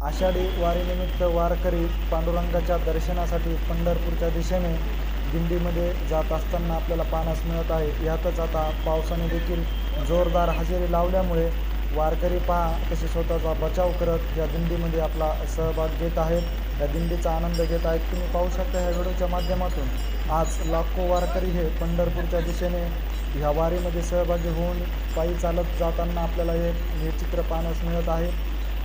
आषाढी वारीनिमित्त वारकरी पांडुरंगाच्या दर्शनासाठी पंढरपूरच्या दिशेने दिंडीमध्ये जात असताना आपल्याला पाहण्यास मिळत आहे. यातच आता पावसाने देखील जोरदार हजेरी लावल्यामुळे वारकरी पहा कसे स्वतःचा बचाव करत या दिंडीमध्ये आपला सहभाग घेत आहेत. या दिंडीचा आनंद घेत आहेत तुम्ही पाहू शकता ह्या व्हिडिओच्या माध्यमातून. आज लाखो वारकरी हे पंढरपूरच्या दिशेने ह्या वारीमध्ये सहभागी होऊन पायी चालत जाताना आपल्याला हे हे चित्र पाहण्यास मिळत आहे.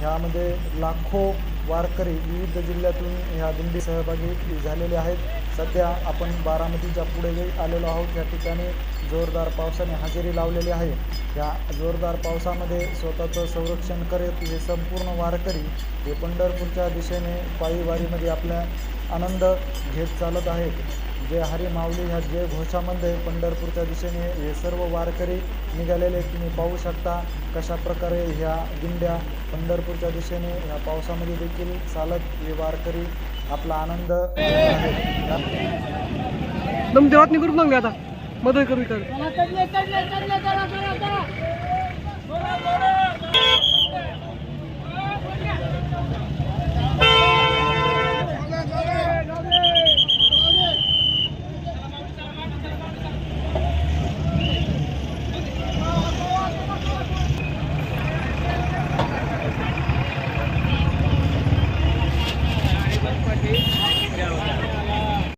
ह्यामध्ये लाखो वारकरी विविध जिल्ह्यातून ह्या दिंडी सहभागी झालेले आहेत. सध्या आपण बारामतीच्या पुढे आलेलो आहोत या ठिकाणी जोरदार पावसाने हजेरी लावलेली आहे. या जोरदार पावसामध्ये स्वतःचं संरक्षण करत हे संपूर्ण वारकरी हे पंढरपूरच्या दिशेने पायी वारीमध्ये आपल्या आनंद घेत चालत आहेत. जय हरी माऊली ह्या जय घोषामध्ये पंढरपूरच्या दिशेने हे सर्व वारकरी निघालेले तुम्ही पाहू शकता कशा प्रकारे ह्या दिंड्या पंढरपूरच्या दिशेने ह्या पावसामध्ये देखील चालत हे वारकरी आपला आनंद या- देवात करून मग आता. मदत करू থেকে